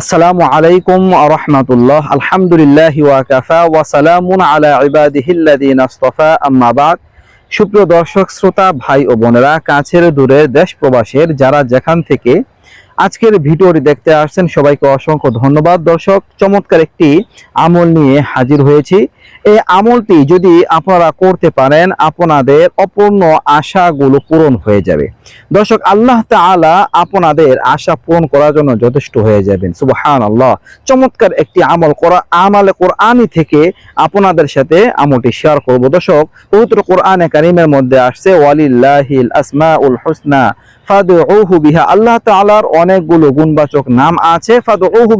আসসালামু আলাইকুম রহমতুল্লাহ। আলহামদুলিল্লাহ ওয়াকাফা সুপ্রিয় দর্শক, শ্রোতা, ভাই ও বোনেরা, কাছের দূরের দেশ প্রবাসের, যারা যেখান থেকে আজকের ভিডিওটি দেখতে আসছেন সবাইকে অসংখ্য ধন্যবাদ। দর্শক, চমৎকার একটি আমল নিয়ে হাজির হয়েছি। এই আমলটি যদি আপনারা করতে পারেন, আপনাদের অপূর্ণ আশাগুলো পূরণ হয়ে যাবে। দর্শক, আল্লাহ তাআলা আপনাদের আশা পূরণ করার জন্য যথেষ্ট হয়ে যাবেন। সুবহান আল্লাহ চমৎকার একটি আমল করা আমলে কোরআনি থেকে আপনাদের সাথে আমলটি শেয়ার করব। দর্শক, পবিত্র কোরআনে কারিমের মধ্যে আসছে, ওয়ালিল্লাহিল আসমাউল হুসনা, ফাদউহু বিহা। আল্লাহ তাআলার অনেকগুলো গুণবাচক নাম আছে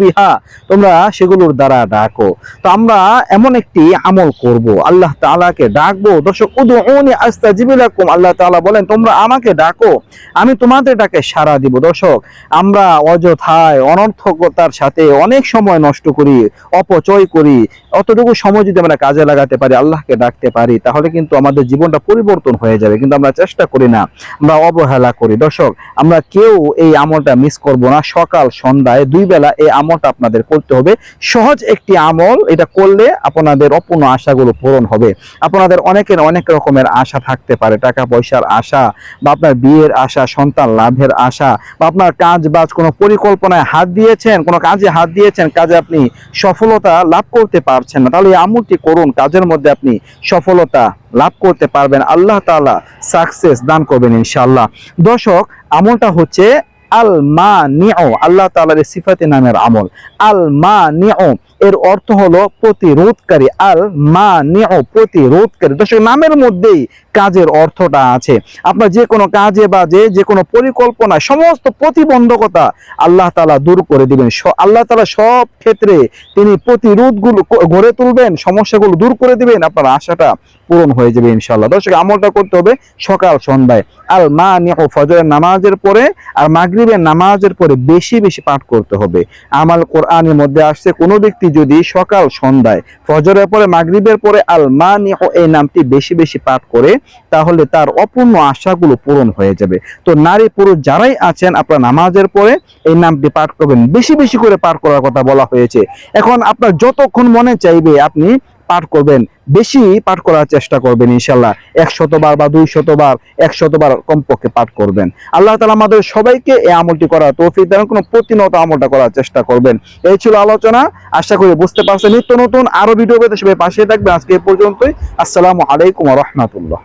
বিহা, তোমরা সেগুলোর দ্বারা ডাকো। তো আমরা এমন একটি আমল করব, আল্লাহ তাআলাকে ডাকবো, দর্শক, উদউনি আস্তাজিব লাকুম, আল্লাহ তাআলা বলেন, তোমরা আমাকে ডাকো, আমি তোমাদের ডাকে সাড়া দিব। দর্শক, আমরা অযথায়, অনর্থকতার সাথে অনেক সময় নষ্ট করি, অপচয় করি, অতটুকু সময় যদি আমরা কাজে লাগাতে পারি, আল্লাহকে ডাকতে পারি, তাহলে কিন্তু আমাদের জীবনটা পরিবর্তন হয়ে যাবে। কিন্তু আমরা চেষ্টা করি না, আমরা অবহেলা করি। দর্শক, আমরা কেউ এই আমলটা মিস করব না। সকাল, সন্ধ্যায় দুই বেলা এই আমলটা আপনাদের করতে হবে। সহজ একটি আমল, এটা করলে আপনাদের অপূর্ণ আশাগুলো পূরণ হবে। আপনাদের অনেকের অনেক রকমের আশা থাকতে পারে। টাকা পয়সার আশা বা আপনার বিয়ের আশা, সন্তান লাভের আশা বা আপনার কাজ বাজ কোনো পরিকল্পনায় হাত দিয়েছেন, কোনো কাজে হাত দিয়েছেন, কাজে আপনি সফলতা লাভ করতে পারছেন না। তাহলে এই আমলটি করুন। কাজের মধ্যে আপনি সফলতা লাভ করতে পারবেন। আল্লাহ তাআলা সাকসেস দান করবেন ইনশাআল্লাহ। দর্শক, আমলটা হচ্ছে আল মা নিও আল্লাহ তালার সিফাতি নামের আমল। আল মা নিও এর অর্থ হলো প্রতিরোধকারী। আল মা নিও প্রতিরোধকারী। দর্শক, নামের মধ্যেই কাজের অর্থটা আছে। আপনার যে কোনো কাজে বাজে যে যে কোনো পরিকল্পনা সমস্ত প্রতিবন্ধকতা আল্লাহ তাআলা দূর করে দিবেন। আল্লাহ তাআলা সব ক্ষেত্রে তিনি প্রতিরোধগুলো গড়ে তুলবেন, সমস্যাগুলো দূর করে দিবেন, আপনার আশাটা পূরণ হয়ে যাবে ইনশাল্লাহ দর্শক, আমলটা করতে হবে সকাল, সন্ধ্যায়। আল মা নিও ফজরের নামাজের পরে আর মাগরিবের নামাজের পরে বেশি বেশি পাঠ করতে হবে। আমাল কোরআনের মধ্যে আসছে কোনো ব্যক্তি যদি সকাল, সন্ধ্যায়, ফজরের পরে, মাগরিবের পরে আল মা নিও এই নামটি বেশি বেশি পাঠ করে তাহলে তার অপূর্ণ আশাগুলো পূরণ হয়ে যাবে। তো নারী পুরুষ যারাই আছেন, আপনার নামাজের পরে এই নামটি পাঠ করবেন। বেশি বেশি করে পাঠ করার কথা বলা হয়েছে। এখন আপনার যতক্ষণ মনে চাইবে আপনি পাঠ করবেন। বেশি পাঠ করার চেষ্টা করবেন ইনশাল্লাহ। এক শতবার বা দুই শতবার এক শতবার কমপক্ষে পাঠ করবেন। আল্লাহ তালা আমাদের সবাইকে এই আমলটি করার তৌফিক দেন কোনো প্রতিনত আমলটা করার চেষ্টা করবেন। এই ছিল আলোচনা। আশা করি বুঝতে পারছেন। নিত্য নতুন আরও ভিডিও পেতে সবাই পাশে থাকবে আজকে এই পর্যন্তই। আসসালামু আলাইকুম রহমতুল্লাহ।